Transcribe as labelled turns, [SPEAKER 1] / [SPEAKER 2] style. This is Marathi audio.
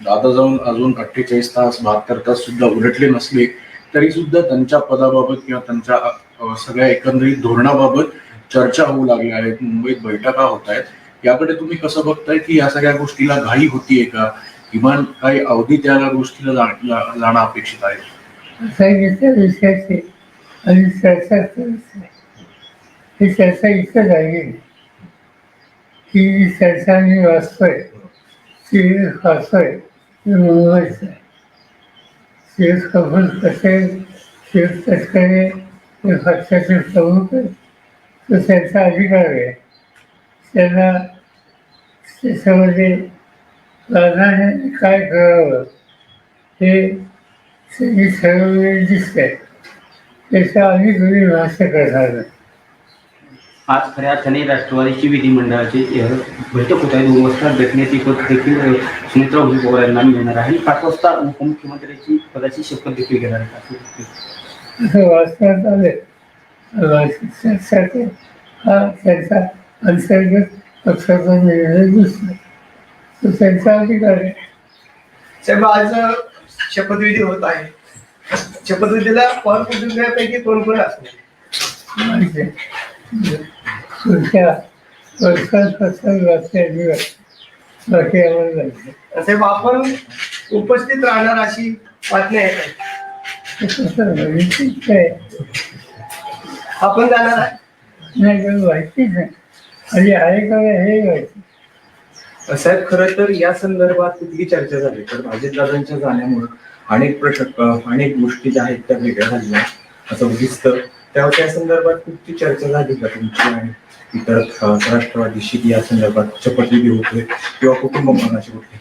[SPEAKER 1] दादा जाऊन अजून अठ्ठेचाळीस तास बहात्तर तास सुद्धा उलटले नसले तरी सुद्धा त्यांच्या पदाबाबत किंवा त्यांच्या सगळ्या एकंदरीत धोरणाबाबत चर्चा होऊ लागल्या आहेत. मुंबईत बैठका होत आहेत. याकडे तुम्ही कसं बघताय की या सगळ्या गोष्टीला घाई होतीये का? किमान काही अवधी त्या गोष्टीला जाणं अपेक्षित आहे.
[SPEAKER 2] विषयाची आणि चर्चा आहे. ही चर्चा इथं झाली ही चर्चा मी वाचतोय ती वाचतोय ती मुंबईच आहे शिव कसे शिव तटकरे हे पक्षाचे प्रमुख तो त्यांचा अधिकार आहे. त्यांना त्याच्यामध्ये प्राधान्याने काय करावं हे त्यांनी ठरवलेले दिसत आहे त्याच्या आधी तुम्ही भाष्य करणार नाही.
[SPEAKER 3] आज खऱ्या अर्थाने राष्ट्रवादीची विधिमंडळाची बैठक होत आहे. दोन वाजता घटनेची पद देखील सुमित्रा भुजबळ पवार यांना मिळणार आहे. आणि पाच वाजता उपमुख्यमंत्र्यांची पदाची शपथ देखील घेणार आहे. असं
[SPEAKER 2] असं वाचण्यात आले. चर्चेसाठी हा त्यांचा अंतर्गत पक्षाचा निर्णय दिसतो तो त्यांचा अधिकार आहे.
[SPEAKER 4] साहेब आज शपथविधी होत आहे. शपथविधीला कोण कोण असणार?
[SPEAKER 2] माहिती आहे.
[SPEAKER 4] साहेब आपण उपस्थित राहणार अशी बातमी आहे काय?
[SPEAKER 2] ते कसं माहितीच आहे.
[SPEAKER 4] आपण जाणार आहे.
[SPEAKER 2] नाही काही माहितीच नाही. आणि आहे का नाही हे माहिती.
[SPEAKER 5] साहेब खरं तर या संदर्भात कुठली चर्चा झाली? तर अजितदादांच्या जाण्यामुळे अनेक प्रश्न अनेक गोष्टी ज्या आहेत त्या वेगळ्या झाल्या असं दिसतं त्यावर त्या संदर्भात कुठची चर्चा झाली का तुमची आणि इतर राष्ट्रवादीशी या संदर्भात शपथविधी होते किंवा कुटुंब मनाची कुठली?